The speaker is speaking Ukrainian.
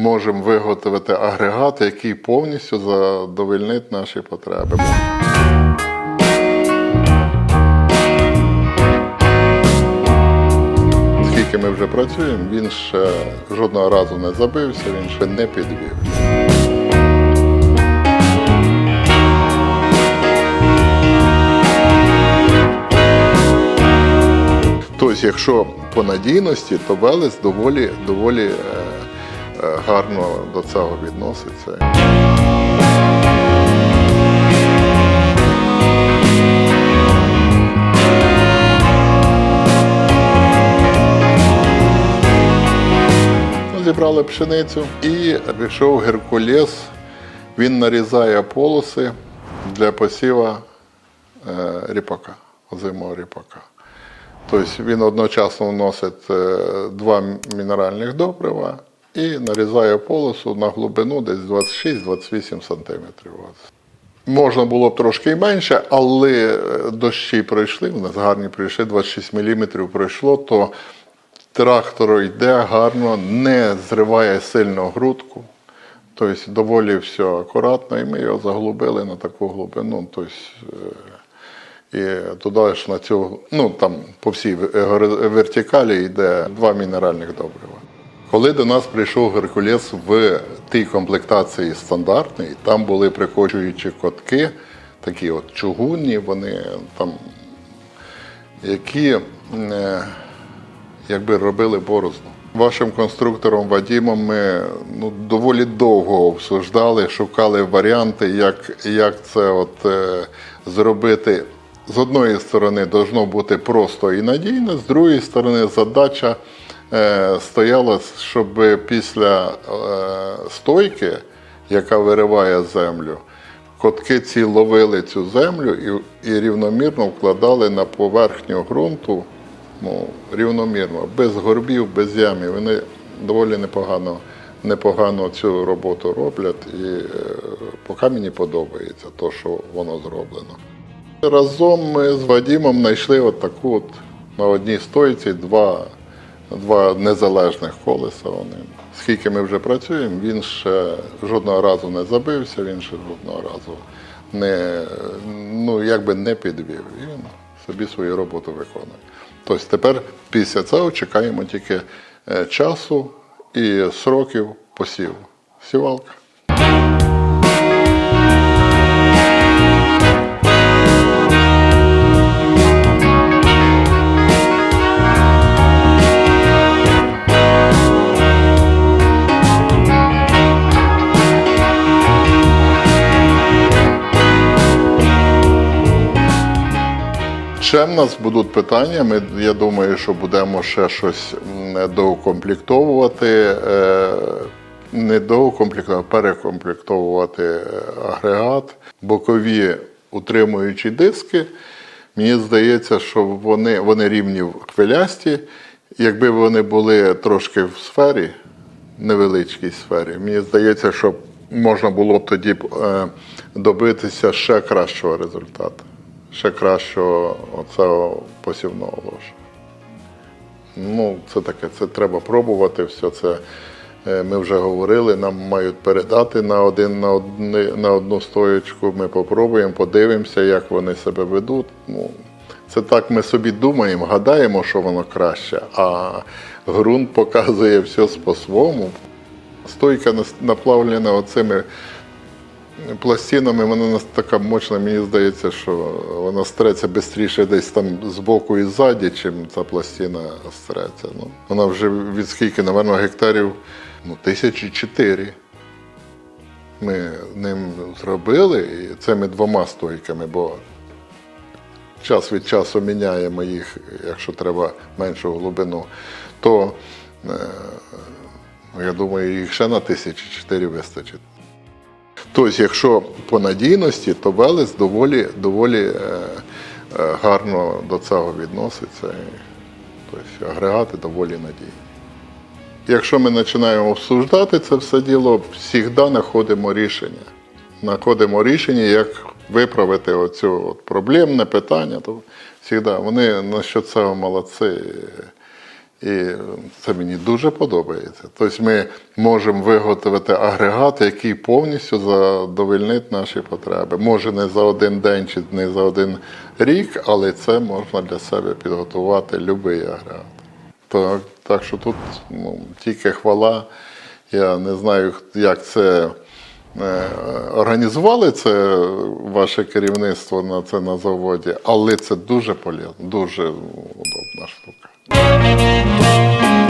можемо виготовити агрегат, який повністю задовольнить наші потреби. Скільки ми вже працюємо, він ще жодного разу не забився, він ще не підвів. Тобто, якщо по надійності, то Велес доволі, доволі е, гарно до цього відноситься. Зібрали пшеницю і пішов Геркулес. Він нарізає полоси для посіва е, ріпака, озимого ріпака. Тобто він одночасно вносить е, два мінеральних добрива і нарізає полосу на глибину десь 26-28 сантиметрів. От. Можна було б трошки менше, але е, дощі пройшли, у нас гарні пройшли, 26 мм пройшло, то трактор йде гарно, не зриває сильно грудку. Тобто доволі все акуратно, і ми його заглубили на таку глибину. Тобто, е, і туди ж на цю, ну там по всій вер- вертикалі йде два мінеральних добрива. Коли до нас прийшов Геркулес в тій комплектації стандартній, там були прикочуючі котки, такі от чугунні, вони там, які е, якби робили борозну. Вашим конструктором Вадімом ми ну, доволі довго обсуждали, шукали варіанти, як, як це от, е, зробити. З одної сторони, должно бути просто і надійно, з другої сторони, задача е, стояла, щоб після е, стойки, яка вириває землю, котки ці ловили цю землю і, і рівномірно вкладали на поверхню ґрунту ну, рівномірно, без горбів, без ямів. Вони доволі непогано, непогано цю роботу роблять, і е, поки мені подобається те, що воно зроблено. Разом ми з Вадімом знайшли от таку от на одній стойці два, два незалежних колеса. Вони. Скільки ми вже працюємо, він ще жодного разу не забився, він ще жодного разу не, ну, якби не підвів. Він собі свою роботу виконує. Тобто тепер після цього чекаємо тільки е, часу і сроків посіву. Сівалка. Ще в нас будуть питання. Ми, я думаю, що будемо ще щось доукомплектовувати. е, Не доукомплектовувати, а перекомплектовувати е, агрегат, бокові утримуючі диски. Мені здається, що вони, вони рівні в хвилясті. Якби вони були трошки в сфері, невеличкій сфері, мені здається, що можна було б тоді е, добитися ще кращого результату, ще кращого оцього посівного ложа. Ну, це таке, це треба пробувати все це. е, Ми вже говорили, нам мають передати на один на, одни, на одну стоєчку. Ми попробуємо, подивимося, як вони себе ведуть. Ну, це так ми собі думаємо, гадаємо, що воно краще, а ґрунт показує все по-своєму. Стойка наплавлена оцими пластинами, вона така мощна, мені здається, що вона стреться швидше десь там збоку і ззаді, чим ця пластина стреться. Ну, вона вже від скільки, напевно, гектарів ну, тисячі чотири. Ми ним зробили і цими двома стойками, бо час від часу міняємо їх, якщо треба меншу глибину, то е, я думаю, їх ще на тисячі чотири вистачить. Тобто, якщо по надійності, то Велес доволі, доволі е, е, гарно до цього відноситься. Тобто агрегати доволі надійні. Якщо ми починаємо обсуждати це все діло, завжди знаходимо рішення. Знаходимо рішення, як виправити оцю от проблемне питання. То завжди вони насчет цього молодці. І це мені дуже подобається. Тобто ми можемо виготовити агрегат, який повністю задовольнить наші потреби. Може не за один день чи не за один рік, але це можна для себе підготувати будь-який агрегат. Так, так що тут ну, тільки хвала. Я не знаю, як це е, організували це ваше керівництво на це на заводі, але це дуже полезно, дуже удобна штука. Thank you.